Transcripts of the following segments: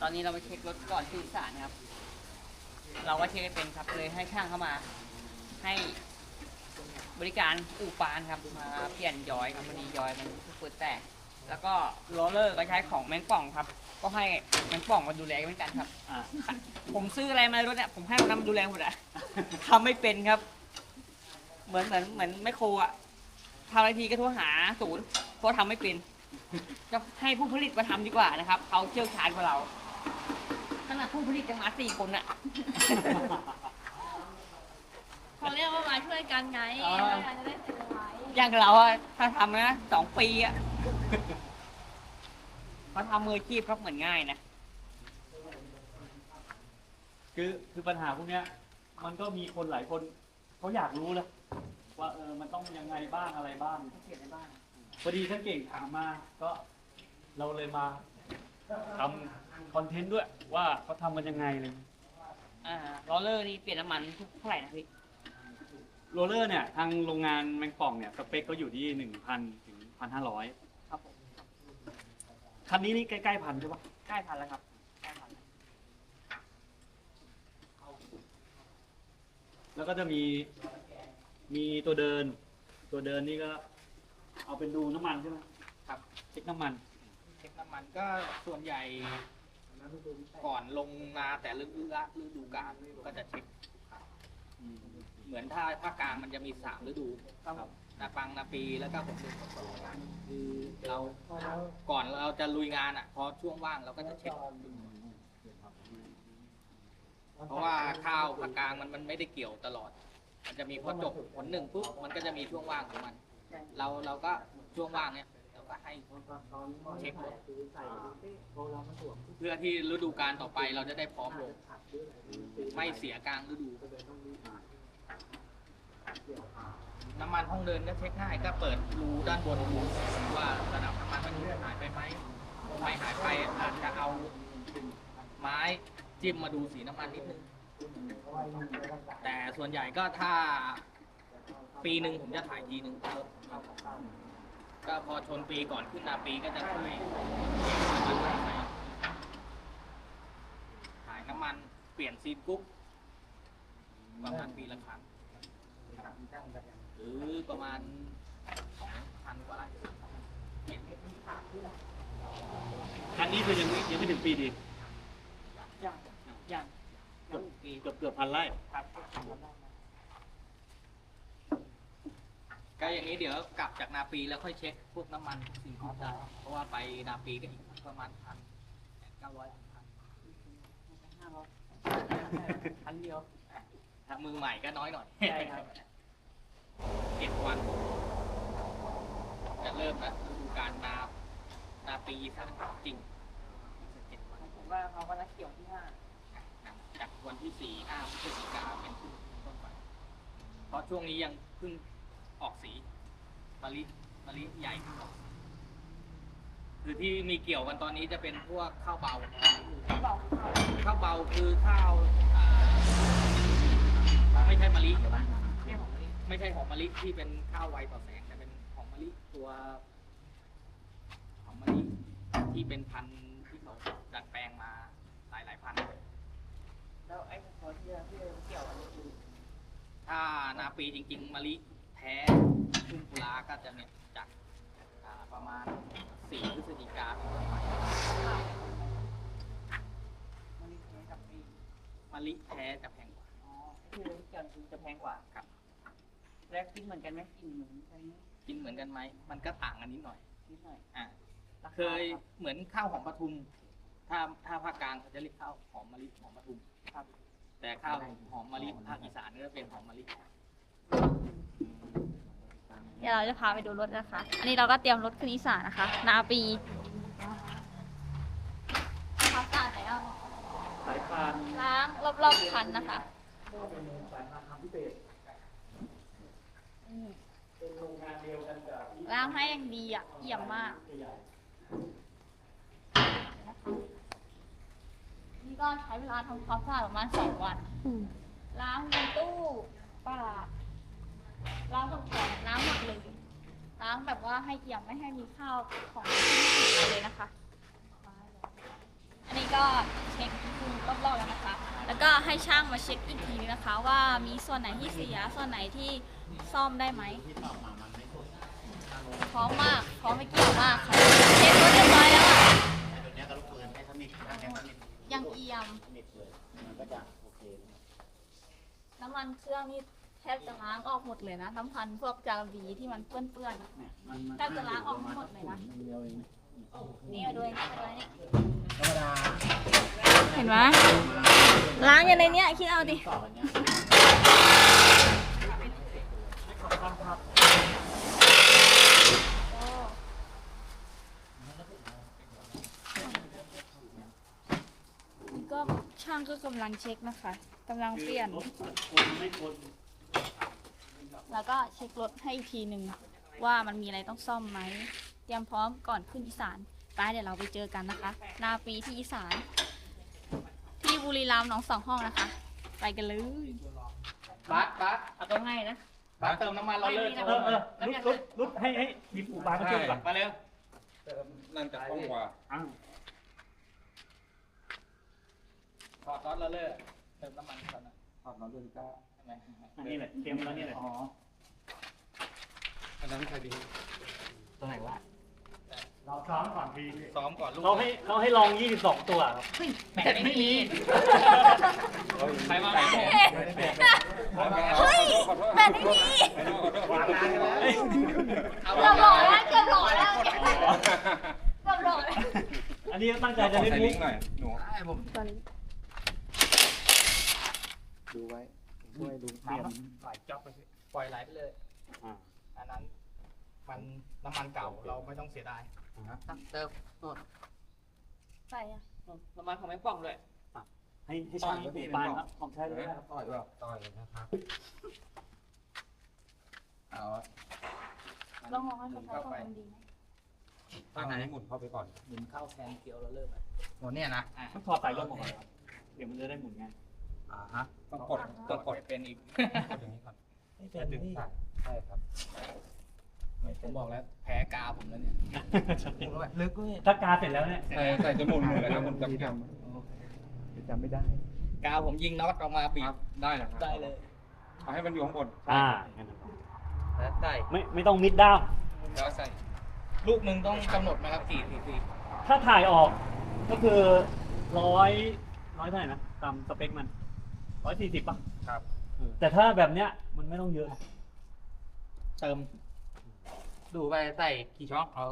ตอนนี้เราไปเช็ครถก่อนขึ้นศาลครับ เราก็เช็คให้เป็นครับเลยให้ช่างเข้ามา ให้บริการอู่ปานครับมาเปลี่ยนย้อยครับพอดีย้อยมันเปิดแตก แล้วก็โรลเลอร์ก็ใช้ของแมงป่องครับ ก็ให้แมงป่องมาดูแลเหมือนกันครับ อ่า ผมซื้ออะไรมารถเนี่ยผมให้มันนำดูแลหมดอะทำไม่เป็นครับ เหมือนเหมือนเหมือนไมโครอะทำอะไรทีก็โทรหาศูนย์เพราะทำไม่เป็น จะให้ผู้ผลิตมาทำดีกว่านะครับเขาเชี่ยวชาญกว่าเรา ขนาดผู้ผลิตยังมาสี่คนอะเขาเรียกว่ามาช่วยกันไงอ๋อ ช่วยกันจะได้เสร็จไวอย่างเราอะถ้าทำนะสองปีอะเขาทำมืออาชีพครับเหมือนง่ายนะ คือคือปัญหาพวกเนี้ย มันก็มีคนหลายคนเขาอยากรู้แหละว่าเออมันต้องยังไงบ้างอะไรบ้างเขียนในบ้านพอดีท่านเก่งถามมา ก็เราเลยมาทำ คอนเทนต์ด้วยว่าเขาทำมันยังไงเลยอ่าโรลเลอร์นี่เปลี่ยนน้ำมันทุกเท่าไหร่นะพี่โรลเลอร์เนี่ยทางโรงงานแมงป่องเนี่ยสเปคก็อยู่ที่หนึ่งพันถึงพันห้าร้อยครับผมคันนี้นี่ใกล้ๆพันใช่ปะใกล้พันแล้วครับใกล้พันแล้วแล้วก็จะมีมีตัวเดิน ตัวเดินนี่ก็เอาเป็นดูน้ำมันใช่ไหมครับ เช็คน้ำมัน เช็คน้ำมันก็ส่วนใหญ่ ก่อนลงนาแต่ฤดูละฤดูกาลก็จะเช็คทุกครั้งเหมือนถ้าภาคกลางมันจะมีสามฤดูครับผมนาปังนาปีแล้วก็ผมเป็นคนสองคือเราก่อนเราจะลุยงานอะ พอช่วงว่างเราก็จะเช็คเพราะว่าข้าวภาคกลางมันมันไม่ได้เกี่ยวตลอด มันจะมีพอจบผลหนึ่งปุ๊บมันก็จะมีช่วงว่างของมัน เราเราก็ช่วงว่างเนี่ยเราก็ ให้เช็คหมดเพื่อที่ฤดูกาลต่อไปเราจะได้พร้อมลง ไม่เสียกลางฤดูน้ำมันห้องเดินก็เช็คง่ายก็เปิดรูด้านบนดูว่าระดับน้ำมันมันหายไปไหมไม่หายไปอาจจะเอาไม้จิ้มมาดูสีน้ำมันนิดนึงแต่ส่วนใหญ่ก็ถ้าปีหนึ่งผมจะถ่ายทีหนึ่งครับ ก็พอชนปีก่อนขึ้นนาปีก็จะถ่ายน้ำมันใส่ถ่ายน้ำมันเปลี่ยนซีนกุ๊กประมาณปีละครั้งหรือประมาณสองพันกว่าไร่เปลี่ยนคันนี้คือยังไม่ยังไม่ถึงปีดีอย่างอย่างยังปีเกือบเกือบพันไร่ครับ ก็อย่างนี้เดี๋ยวกลับจากนาปีแล้วค่อยเช็คพวกน้ำมันสิ่งของได้เพราะว่าไปนาปีก็อีกประมาณพันเก้าร้อยพันห้าร้อยพันเดียวถ้ามือใหม่ก็น้อยหน่อยใช่ครับเจ็ดวันจะเริ่มแล้วฤดูการนานาปีถ้าจริงเจ็ดวันผมว่าเขาก็นักเกี่ยวที่ห้าจากวันที่สี่ห้าพฤศจิกาเป็นต้นไปเพราะช่วงนี้ยังเพิ่ง ออกสีมะลิมะลิใหญ่เพิ่งออกสีคือที่มีเกี่ยวกันตอนนี้จะเป็นพวกข้าวเบาเบาเข้าข้าวเบาคือข้าวอ่าไม่ใช่มะลิเที่ยวของนี่ไม่ใช่หอมมะลิที่เป็นข้าวไวต่อแสงแต่เป็นหอมมะลิตัวหอมมะลิที่เป็นพันธุ์ที่เขาดัดแปลงมาหลายหลายๆพันธุ์แล้วไอ้คนที่ที่เกี่ยวอันนี้คือถ้านาปีจริง ๆมะลิ แท้ทุ่งกุลาก็จะเนี่ยจากอ่าประมาณสี่พฤศจิกาเป็นต้นไปมันนี่แค่กับปีมะลิแท้จะแพงกว่า อ๋อคือเกี่ยวคือจะแพงกว่าครับ แล้วกินเหมือนกันไหมกินเหมือนกันไหมกินเหมือนกันไหม มันก็ต่างกันนิดหน่อย นิดหน่อยอ่า ราาเคยเหมือนข้าวหอมปทุม ถ้าถ้าภาคกลางเขาจะเรียกข้าวหอมมะลิหอมปทุม ครับ แต่ข้าวหอมมะลิภาคอีสานก็จะเป็นหอมมะลิ เดี๋ยวเราจะพาไปดูรถนะคะ อันนี้เราก็เตรียมรถขึ้นอีสานนะคะ นาปีพักสะอาดแล้วสายพานล้างรอบๆคันนะคะเป็นสายพานทำพิเศษเป็นโรงงานเดียวกันกับที่ล้างให้อย่างดีอะเยี่ยมมากใหญ่นี่ก็ใช้เวลาทำความสะอาดประมาณสองวัน ล้างในตู้ปลา ล้างตรงก่อนล้างหมดเลยล้างแบบว่าให้เอี่ยมไม่ให้มีข้าวของที่ไม่ติดเลยนะคะ อันนี้ก็ก็เช็คดูรอบๆแล้วนะคะ แล้วก็ให้ช่างมาเช็คอีกทีนึงนะคะ ว่ามีส่วนไหนที่เสียส่วนไหนที่ซ่อมได้ไหมพร้อมมากพร้อมไม่เกี่ยวมากค่ะเช็ครถเรียบร้อยแล้วอะตัวเนี้ยก็ลูกปืนให้สนิทถ้าแค่สนิทยังเอี่ยมสนิทเลยมันก็จะโอเคน้ำมันเครื่องนี่ แทบจะล้างออกหมดเลยนะน้ำพันพวกจาระบีที่มันเปื้อนๆอะเนี่ยมันมันแทบจะล้างออกทั้งหมดเลยนะเดียวเองนี่มาด้วยนี่มาด้วยนี่ธรรมดาเห็นไหมล้างอย่างในเนี้ยคิดเอาดิต่อกันเนี้ยนี่ก็ช่างก็กำลังเช็คนะคะกำลังเปลี่ยน รถคนไม่คน แล้วก็เช็ครถให้อีกทีหนึ่งว่ามันมีอะไรต้องซ่อมไหม เตรียมพร้อมก่อนขึ้นอีสานไปเดี๋ยวเราไปเจอกันนะคะหนาปีที่อีสาน ที่บุรีรัมย์หนองสองห้องนะคะ ไปกันเลยบัสบัสเอาตัวให้นะบัสเติมน้ำมันเราเลิกไม่เอมีอเออรุดรุดรุดให้ให้ทีมปูปลามาช่วยก่อนมาเร็วนั่นจะคล่องกว่าอ้าวถอดน็อตเราเลิกเติมน้ำมันก่อนนะถอดน็อตเดินก้าใช่ไหม อันนี้แหละเต็มแล้วนี่แหละอ๋ออันนั้นใครดีตัวไหนวะเราซ้อมก่อนทีซ้อมก่อนลูกเราให้เราให้ลอง 22 ตัวครับแบตไม่มีใครมาไม่บอกเฮ้ยแบตไม่มีวางนานกันแล้วเอาเกือบหล่อแล้วเกือบหล่อแล้วเกือบหล่อแล้วอันนี้ตั้งใจจะเล่นใส่มุลิกงก์หน่อยหนูให้ผม ดูไว้ ช่วยดูเปลี่ยนหลายจ็อบไปสิปล่อยไหลไปเลย อ่าอันนั้น มันน้ำมันเก่าเราไม่ต้องเสียดายเติมโน่นใส่อะน้ำมันของแม่ป่องด้วย ให้ให้ช่างปูปลาครับของใช้ด้วยครับต่อยเปล่าต่อยนะครับเอาลองมองให้เขาใช้ของมันดีไหมตั้งไหนหมุนเข้าไปก่อนหมุนเข้าแทนเกียวเราเลิกหมดเนี่ยนะ ต้องถอดสายลมออกก่อนครับเดี๋ยวมันจะได้หมุนไง อ่าฮะต้องกดต้องกดเป็นอีกกดอย่างนี้ก่อนแล้วดึงสายใช่ครับผมบอกแล้วแพ้กาผมแล้วเนี่ยลึกด้วยถ้ากาเสร็จแล้วเนี่ยใส่ใส่จนหมุนหมดเลยนะหมุนจำจจำไม่ได้ กาผมยิงน็อตออกมาบีำครับบได้นะครับได้เลยเอาให้มันอยู่ข้างบนอ่างั้นนะแล้วได้ไม่ไม่ต้องมิดด้ามแล้วใส่ลูกหนึ่งต้องกำหนดไหมครับกี่ทีทีถ้าถ่ายออกก็คือร้อยร้อยเท่าไหร่นะตามสเปคมัน ร้อยสี่สิบป่ะครับเออแต่ถ้าแบบเนี้ยมันไม่ต้องเยอะเติม ดูไปใส่กี่ช่องเอา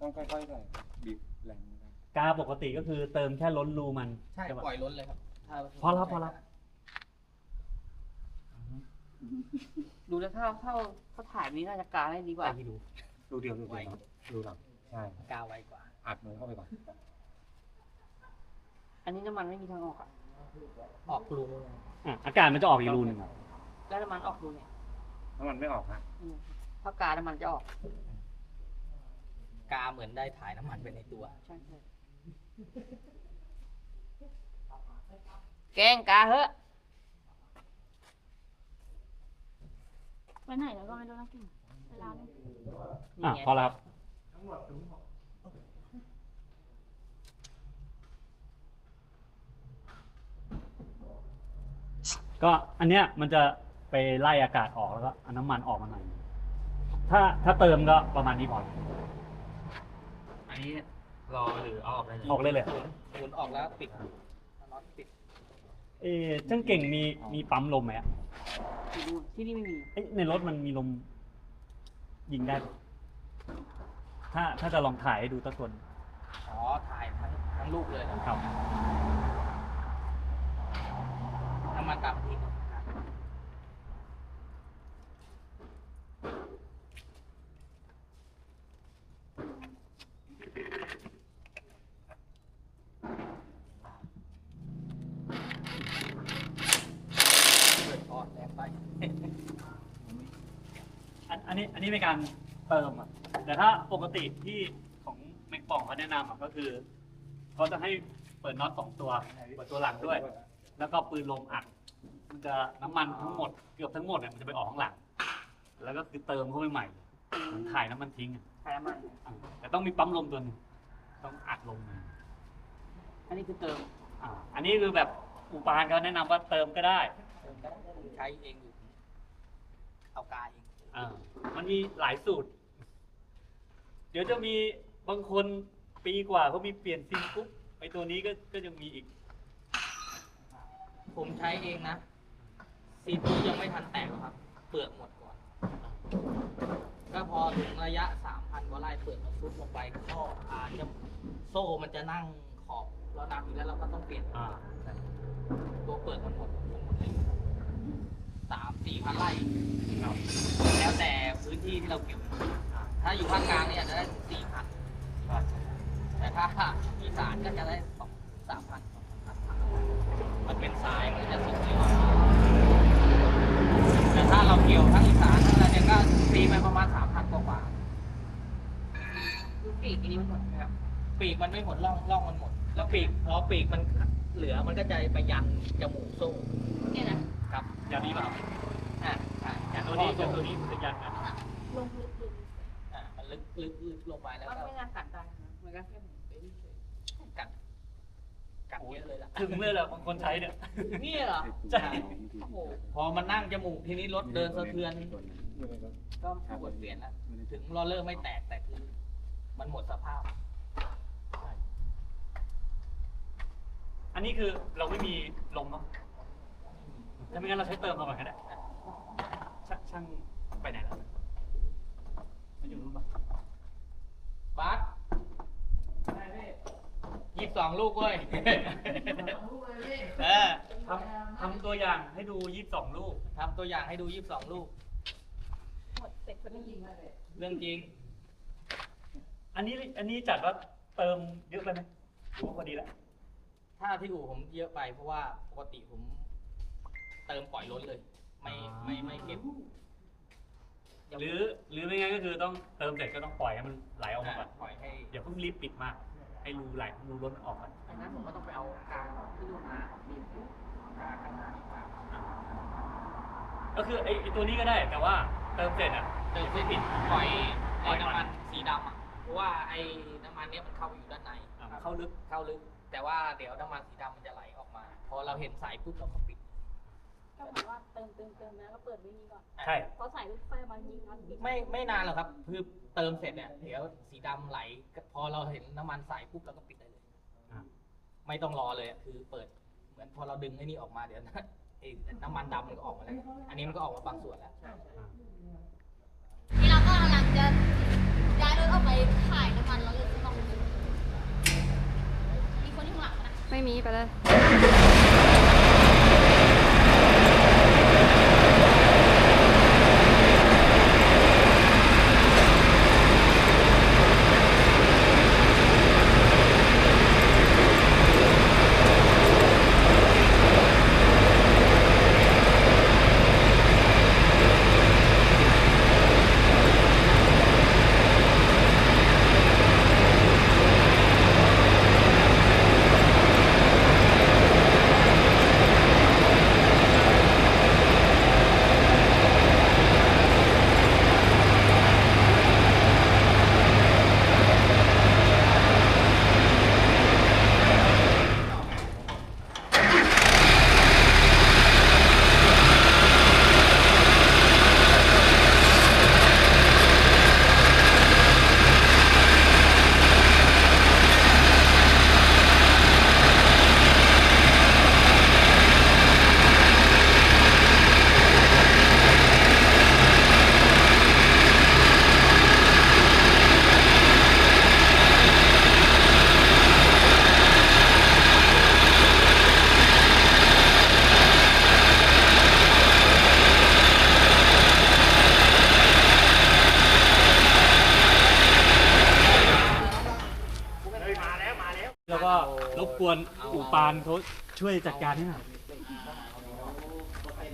ต้องค่อยๆใส่บีบแรงนะครับกาปกติก็คือเติมแค่ล้นรูมันใช่ปะ ปล่อยล้นเลยครับถ้าพอแล้วพอแล้ว ดูแล้วถ้าเข้าเขาถ่ายนี้น่าจะกาได้ดีกว่าดูดูเดียวดูเดียวดูหลังใช่กาไวกว่าอัดมือเข้าไปก่อนอันนี้น้ำมันไม่มีทางออกอะ ออกรูอะอากาศมันจะออกอีกรูหนึ่งอะแล้วน้ำมันออกดูเนี่ยน้ำมันไม่ออกฮะอืมถ้ากาน้ำมันจะออกกาเหมือนได้ถ่ายน้ำมันไปในตัว ใช่ใช่แกงกาเหอะไปไหนแล้วก็ไม่รู้นะกิ่งเวลาเนี่ย อะนี่ไงพอแล้วครับก็ อันเนี้ยมันจะไปไล่อากาศออกแล้วก็เอาน้ำมันออกมาหน่อยถ้าถ้าเติมก็ประมาณนี้พอ อันนี้รอหรือเอาออกได้เลยออกเลยเลย หมุนออกแล้วปิดน็อตปิดเอ๊ะช่างเก่งมีมีปั๊มลมไหมอะที่นู่นที่นี่ไม่มี เอ๊ะในรถมันมีลมยิงได้ปะถ้าถ้าจะลองถ่ายให้ดูตะคนอ๋อถ่ายทั้งทั้งลูกเลยเหรอ ครับน้ำมันตามทิ้งเปิดทอดแรงไป อันอันนี้อันนี้เป็นการเติมอะแต่ถ้าปกติที่ของแม็กป่องเขาแนะนำอะก็คือเขาจะให้เปิดน็อตสองตัวเปิดตัวหลังด้วย แล้วก็ปืนลมอัด มันจะน้ำมันทั้งหมดเกือบทั้งหมดเนี่ยมันจะไปออกข้างหลัง แล้วก็คือเติมเข้าไปใหม่เหมือนถ่ายน้ำมันทิ้งอะถ่ายน้ำมัน อะแต่ต้องมีปั๊มลมตัวหนึงต้องอัดลมมาอันนี้คือเติมอ่าอันนี้คือแบบอุปานเขาแนะนำว่าเติมก็ได้เติมก็ได้ผมใช้เองอยู่ เอากาเอง อ่ามันมีหลายสูตร เดี๋ยวจะมีบางคนปีกว่าเขามีเปลี่ยนซิงปุ๊บไอตัวนี้ก็ก็ยังมีอีกผมใช้เองนะ ซีทูยังไม่ทันแตกหรอกครับ เปลือกหมดก่อน ก็พอถึงระยะสามพันกว่าไร่เปลือกมันซุดลงไปก็อาจจะโซ่มันจะนั่งขอบเรานับอยู่แล้วเราก็ต้องเปลี่ยนอ่า ตัวเปลือกมันหมดผมหมดเลยสามสี่พันไร่ครับแล้วแต่พื้นที่ที่เราเก็บอ่าถ้าอยู่ภาคกลางเนี่ยจะได้ถึงสี่พันครับแต่ถ้าอีสานก็จะได้สองสามพันมันเป็นสายมันก็จะสุดเร็วแต่ ถ้าเราเกี่ยวทั้งอีสานทั้งอะไรเนี่ยก็ตีไปประมาณสามพันกว่าๆปีกอันนี้มันหมดครับปีกมันไม่หมดร่องร่องมันหมด แล้วปีกพอปีกมันเหลือมันก็จะไปยันจมูกโซ่เนี่ยนะครับอย่างนี้เปล่าอ่าใช่ยันตัวข้อนี้โซ่ตัวนี้จะยันกันลงลึกอ่ามันลึกลึกลึกลงไปแล้วมันก็ไม่น่ากัดได้นะมันก็แค่หมุนไปเฉย กัด กัดเยอะเลยล่ะ ถึงเลยแหละบางคนใช้เนี่ยๆนี่เหรอ ใช่ โอ้โห พอมันนั่งจมูกทีนี้รถเดินสะเทือนอยู่ในรถก็ปวดเปลี่ยนแล้ว ถึงรอเลอร์ไม่แตกแต่คือ มันหมดสภาพ อันนี้คือเราไม่มีลมเนาะถ้าไม่งั้นเราใช้เติมเอาไปก็ได้ช่างช่างไปไหนแล้วมันอยู่นู้นปะบัส ยี่สิบสองลูกเว้ย เออทำทำตัวอย่างให้ดูยี่สิบสองลูกทำตัวอย่างให้ดูยี่สิบสองลูกๆหมดเสร็จพอดีเรื่องจริง อันนี้อันนี้จัดว่าเติมเยอะไปไหมหรือว่าพอดีแล้วถ้าที่อู่ผมเยอะไปเพราะว่าปกติผม เติมปล่อยล้นเลย ไม่ไม่ไม่เก็บหรือหรือไม่งั้นก็คือต้องเติมเสร็จก็ต้องปล่อยให้มันไหลออกมาก่อนปล่อยให้อย่าเพิ่งรีบปิดมาก ให้รูไหลรูล้นออกก่อนดังนั้นผมก็ต้องไปเอากาวที่นู่นมาบีบกาวกันมาดีกว่าก็คือไอ้ไอ้ตัวนี้ก็ได้แต่ว่าเติมเสร็จอะเติมไม่ปิดปล่อยไอ้น้ำมันสีดำอะเพราะว่าไอ้น้ำมันเนี้ยมันเข้าไปอยู่ด้านในอะมันเข้าลึกเข้าลึก แต่ว่าเดี๋ยวน้ำมันสีดำมันจะไหลออกมา พอเราเห็นสายปุ๊บเราก็ปิด ก็เหมือนว่าเติมเติมเติมแล้วก็เปิดไว้นี่ก่อนใช่พอใส่ลูกไฟมายิงน็อตอีกไม่ไม่นานหรอกครับคือเติมเสร็จเนี่ยเดี๋ยวสีดำไหล พอเราเห็นน้ำมันใสปุ๊บเราก็ปิดได้เลยอะไม่ต้องรอเลยอะคือเปิดเหมือนพอเราดึงไอ้นี่ออกมาเดี๋ยวนะไอ้น้ำมันดำมันก็ออกมาแล้วอันนี้มันก็ออกมาบางส่วนแล้ว นี่เราก็กำลังจะย้ายรถออกไปถ่ายน้ำมันแล้วเลยต้องมีคนที่ข้างหลังนะ ไม่มีไปเลยแล้วก็รบก วนอู่ปานเขาช่วยจัดการให้หน่อย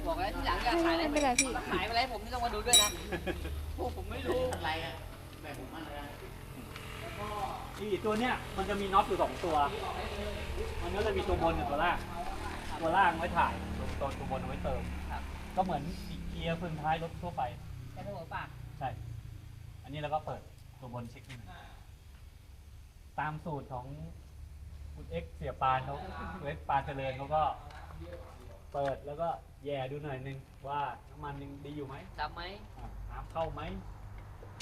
บอกแล้วที่หลังอย่าขายอะไรไม่เป็นไรพี่ ขายอะไรผมนี่ต้องมาดูด้วยนะพวกผมไม่รู้อะไรอะอีตัวเนี้ยมันจะมีน็อตอยู่สองตัว มันก็จะมีตัวบนกับตัวล่าง ตัวล่างไว้ถ่ายตัวตัวบนเอาไว้เติม ก็เหมือนเกียร์พื้นท้ายรถทั่วไปแค่ตัวหัวปากใช่ อันนี้เราก็เปิดตัวบนเช็คนิดหนึ่งตามสูตรของ คุณเอ็กซ์เสียปานเขาคุณเอ็กซ์ปานเจริญเขาก็ เปิดแล้วก็แย่ดูหน่อยนึงว่าน้ำมันยังดีอยู่ไหมจำไหมอะน้ำเข้าไหม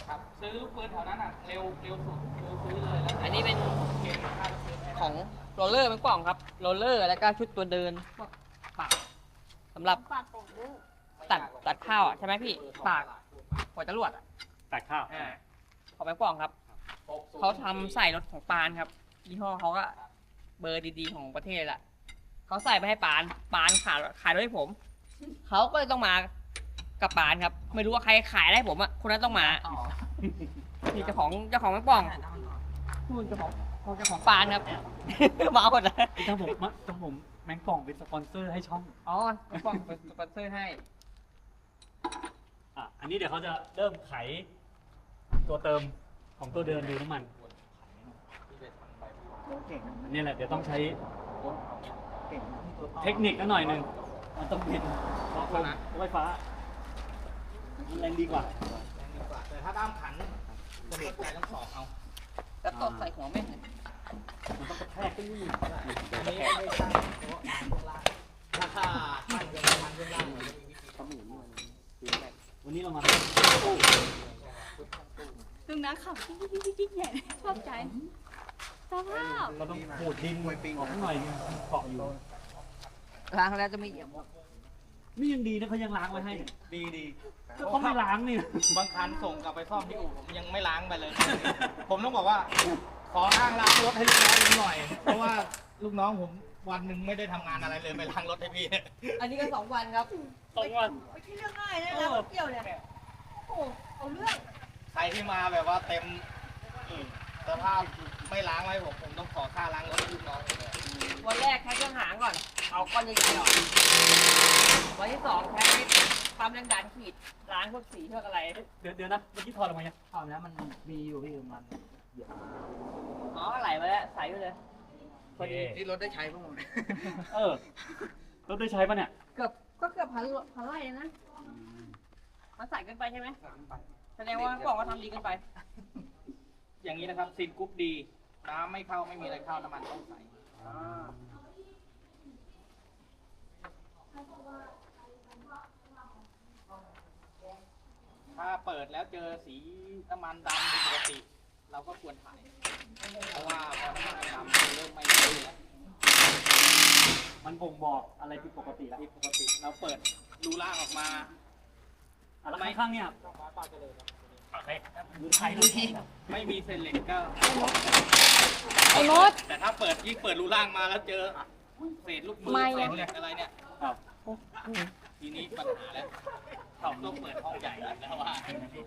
ครับ ซื้อลูกปืนแถวนั้นอะ เร็วเร็วสุดเร็วซื้อเลยแล้วอันนี้เป็นเกณฑ์ค่าซื้อแค่ของโรลเลอร์เป็นกล่องครับโรลเลอร์แล้วก็ชุดตัวเดินพวกปากสำหรับปากโป่งด้วยตัดตัดข้าวอะใช่ไหมพี่ปากหัวจรวดอะตัดข้าว อ่าของแบงค์กล่องครับเขาทำใส่รถของปานครับยี่ห้อเขาก็ เบอร์ดีๆของประเทศแหละเขาใส่ไปให้ปานปานขายขายรถให้ผม เขาก็เลยต้องมากับปานครับ ไม่รู้ว่าใครขายได้ผมอะคนนั้นต้องมานี่เจ้าของเจ้าของแบงค์กล่องนู่นเจ้าของของเจ้าของปานครับ มาหมดเลยต้องผมต้องผมแมงป่องเป็นสปอนเซอร์ให้ช่อง อ๋อแบงค์กล่องเป็นสปอนเซอร์ให้อะอันนี้เดี๋ยวเขาจะเริ่มไขตัวเติมของตัวเดินดูน้ำมัน เก่งอันนี้แหละเดี๋ยวต้องใช้เก่งที่ตัวต่อเทคนิคนิดหน่อยหนึ่งมันต้องเป็นรถไฟฟ้ามันแรงดีกว่าแรงดีกว่า แต่ถ้าด้ามขันจะเด็กใจต้องสอบเอาแล้วตบใส่หัวแม่งมันต้องกระแทกขึ้นนี่อันนี้ไม่ใช่เพราะงานเบื้องล่างถ้าท่านจะทำเบื้องล่างมันจะมีวิธีเขาหมุนมันคือแรกวันนี้เรามาลุงนะขับยิ่งใหญ่ชอบใจ สภาพเราต้องขูดดินออกหน่อยนึงเกาะอยู่ ล้างแล้วจะไม่เหยียบหมดนี่ยังดีนะเขายังล้างไว้ให้เนี่ยดีดีถ้าเขาไม่ล้างนี่ บางคันส่งกลับไปซ่อมที่อู่ผมยังไม่ล้างไปเลย ผมต้องบอกว่า ขออ้างล้างรถให้ลูกน้องผมหน่อย เพราะว่าลูกน้องผมวันหนึ่งไม่ได้ทำงานอะไรเลยไปล้างรถให้พี่ อันนี้ก็สองวันครับสองวัน ไม่ใช่เรื่องง่ายนะแล้วเกี่ยวเนี่ยโอ้โหเอาเรื่อง ใครที่มาแบบว่าเต็มสภาพ ไม่ล้างไว้ผมผมต้องขอค่าล้างรถให้ลูกน้องผมเลยวันแรกใช้เครื่องหางก่อน เอาก้อนใหญ่ๆออกวันที่สองใช้ปั๊มแรงดันขีดล้างพวกสีพวกอะไรเดี๋ยวเดี๋ยวนะเมื่อกี้ถอดออกมายังทำแล้วมันมีอยู่พี่มันอ๋อไหลมาแล้วใส่ไปเลยพอดีที่รถได้ใช้พวกมันเออรถได้ใช้ปะเนี่ยเกือบก็เกือบพันพันไร่เลยนะมันใส่เกินไปใช่ไหมแสดงว่าบอกว่าทำดีเกินไป อย่างนี้นะครับซินกรุ๊ปดี น้ำไม่เข้าไม่มีอะไรเข้าน้ำมันต้องใสถ้าเปิดแล้วเจอสีน้ำมันดำผิดปกติ เราก็ควรถ่าย เพราะว่าพอน้ำมันดำมันเริ่มไม่ดีแล้วมันบ่งบอกอะไรผิดปกติแล้วผิดปกติ เราเปิดรูล่างออกมา อะแล้วข้างๆเนี่ยโอเคดูไทยดูที ไม่มีเซนเหล็กก็ ไอ้มด แต่ถ้าเปิดยิ่งเปิดรูล่างมาแล้วเจอเศษลูกมือไม่เศษเหล็กอะไรเนี่ยทีนี้ปัญหาแล้วต้องเปิดห้องใหญ่แล้วว่า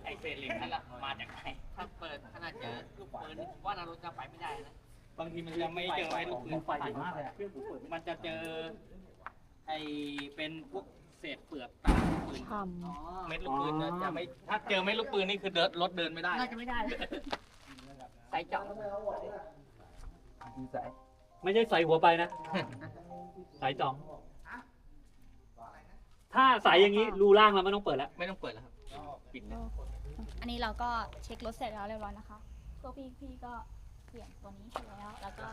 ไอ้เศษเหล็กนั่นน่ะมาจากไหนถ้าเปิดขนาดเจอลูกปืนผมว่านารุจะไปไม่ได้นะบางทีมันจะไม่เจอไอ้ลูกปืนไฟมากเลยมันจะเจอไอ้เป็นพวก ษเปลือกตามลูกปืนทอ๋อเม็ดลูกปืนจะจะไม่ถ้าเจอเม็ดลูกปืนนี่คือเดินรถเดินไม่ได้ น่าจะไม่ได้เลยใส่เจาะดีสายไม่ใช่ใส่หัวไปนะ สายจ่อง ถ้าสายอย่างนี้รูล่างเราไม่ต้องเปิดแล้ว ไม่ต้องเปิดแล้วครับปิดเลยำอันนี้เราก็เช็ครถเสร็จแล้วเรียบร้อยนะคะพวกพี่พี่ก็เปลี่ยนตัวนี้ให้แล้ว แล้วก็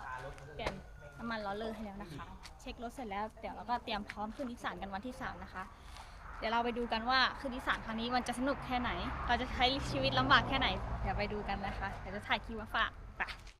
เปลี่ยน น้ำมันล้อเลอร์ให้แล้วนะคะ เช็ครถเสร็จแล้วเดี๋ยวเราก็เตรียมพร้อมขึ้นนิสสันกันวันที่ 3 นะคะ เดี๋ยวเราไปดูกันว่าขึ้นนิสสันครั้งนี้มันจะสนุกแค่ไหน เราจะใช้ชีวิตลำบากแค่ไหน เดี๋ยวไปดูกันนะคะ เดี๋ยวจะถ่ายคลิปมาฝากไป